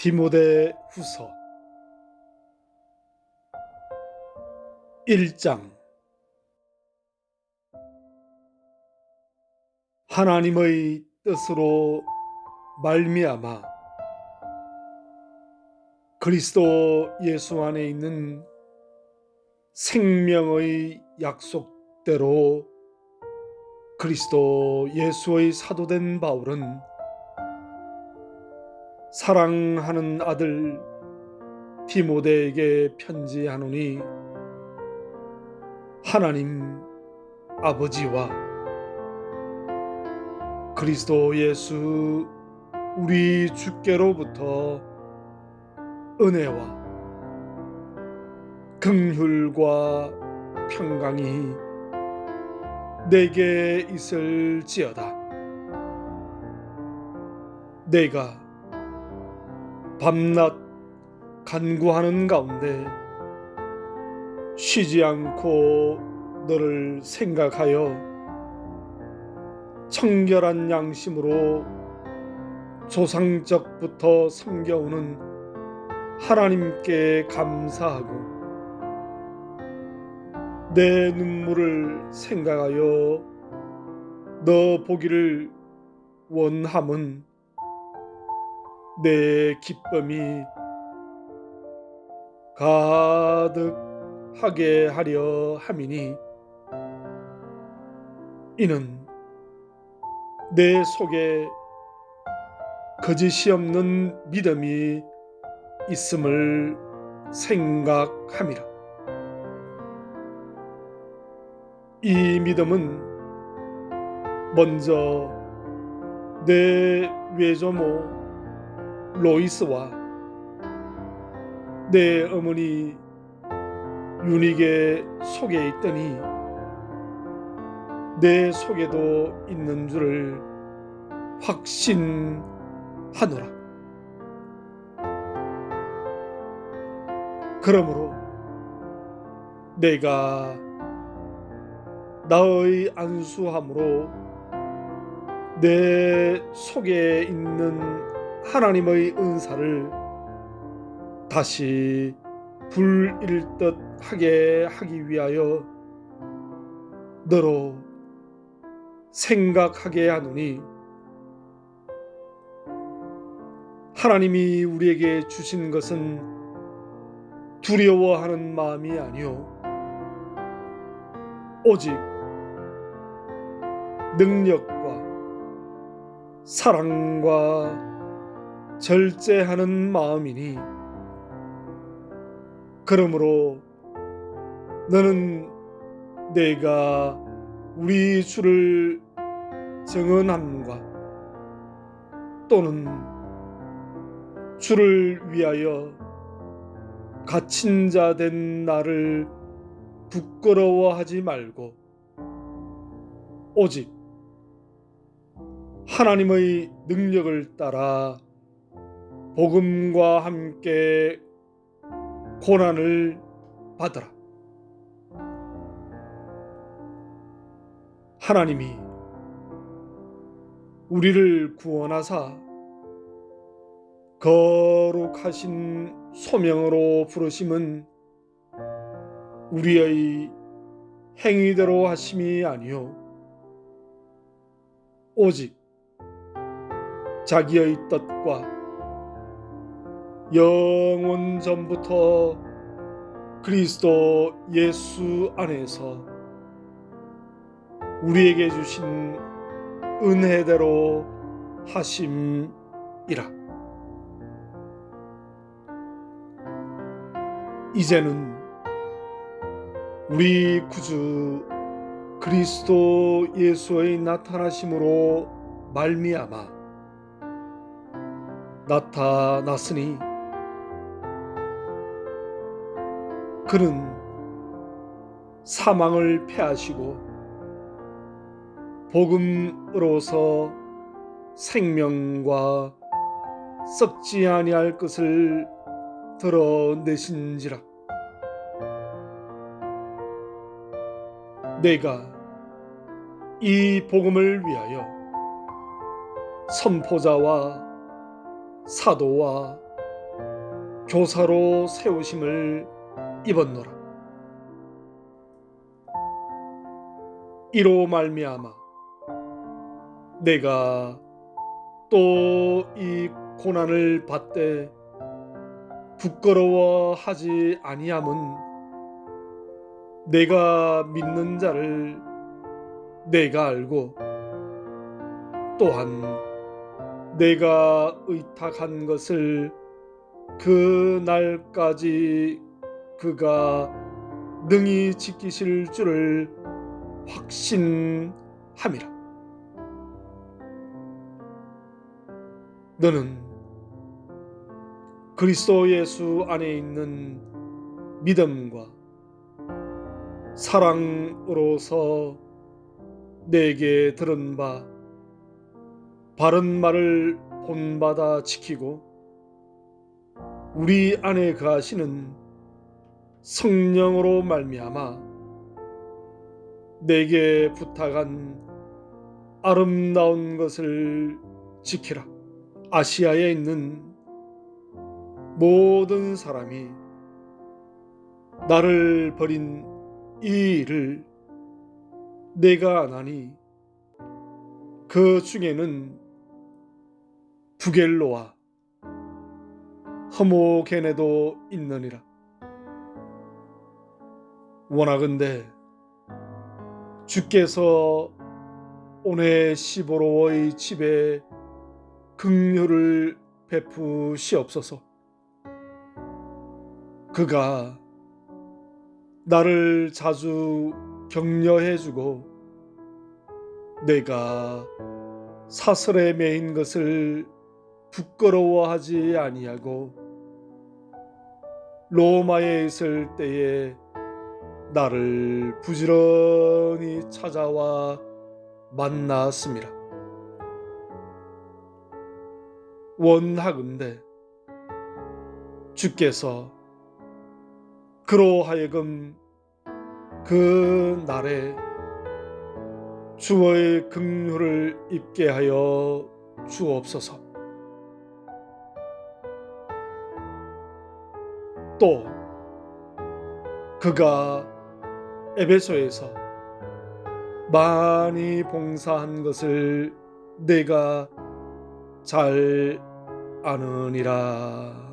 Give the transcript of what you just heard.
디모데 후서 1장. 하나님의 뜻으로 말미암아 그리스도 예수 안에 있는 생명의 약속대로 그리스도 예수의 사도된 바울은 사랑하는 아들 디모데에게 편지하노니 하나님 아버지와 그리스도 예수 우리 주께로부터 은혜와 긍휼과 평강이 내게 있을지어다. 내가 밤낮 간구하는 가운데 쉬지 않고 너를 생각하여 청결한 양심으로 조상적부터 섬겨오는 하나님께 감사하고 내 눈물을 생각하여 너 보기를 원함은 내 기쁨이 가득하게 하려 함이니 이는 내 속에 거짓이 없는 믿음이 있음을 생각함이라. 이 믿음은 먼저 내 외조모 로이스와 내 어머니 유닉의 속에 있더니 내 속에도 있는 줄을 확신하노라. 그러므로 내가 나의 안수함으로 내 속에 있는 하나님의 은사를 다시 불일듯 하게 하기 위하여 너로 생각하게 하노니 하나님이 우리에게 주신 것은 두려워하는 마음이 아니요. 오직 능력과 사랑과 절제하는 마음이니. 그러므로 너는 내가 우리 주를 정언함과 또는 주를 위하여 갇힌 자 된 나를 부끄러워하지 말고 오직 하나님의 능력을 따라 복음과 함께 고난을 받으라. 하나님이 우리를 구원하사 거룩하신 소명으로 부르심은 우리의 행위대로 하심이 아니요 오직 자기의 뜻과 영원 전부터 그리스도 예수 안에서 우리에게 주신 은혜대로 하심이라. 이제는 우리 구주 그리스도 예수의 나타나심으로 말미암아 나타났으니 그는 사망을 패하시고 복음으로서 생명과 썩지 아니할 것을 드러내신지라. 내가 이 복음을 위하여 선포자와 사도와 교사로 세우심을 입었노라. 이로 말미암아 내가 또 이 고난을 받되 부끄러워하지 아니함은 내가 믿는 자를 내가 알고 또한 내가 의탁한 것을 그 날까지 그가 능히 지키실 줄을 확신함이라. 너는 그리스도 예수 안에 있는 믿음과 사랑으로서 내게 들은 바 바른 말을 본받아 지키고 우리 안에 거하시는 성령으로 말미암아 내게 부탁한 아름다운 것을 지키라. 아시아에 있는 모든 사람이 나를 버린 이 일을 내가 안 하니 그 중에는 부겔로와 허모게네도 있느니라. 원하건대 주께서 오네시보로의 집에 긍휼을 베푸시옵소서. 그가 나를 자주 격려해주고 내가 사슬에 매인 것을 부끄러워하지 아니하고 로마에 있을 때에 나를 부지런히 찾아와 만났습니다. 원하건대 주께서 그로 하여금 그 날에 주의 긍휼을 입게 하여 주옵소서. 또 그가 에베소에서 많이 봉사한 것을 내가 잘 아느니라.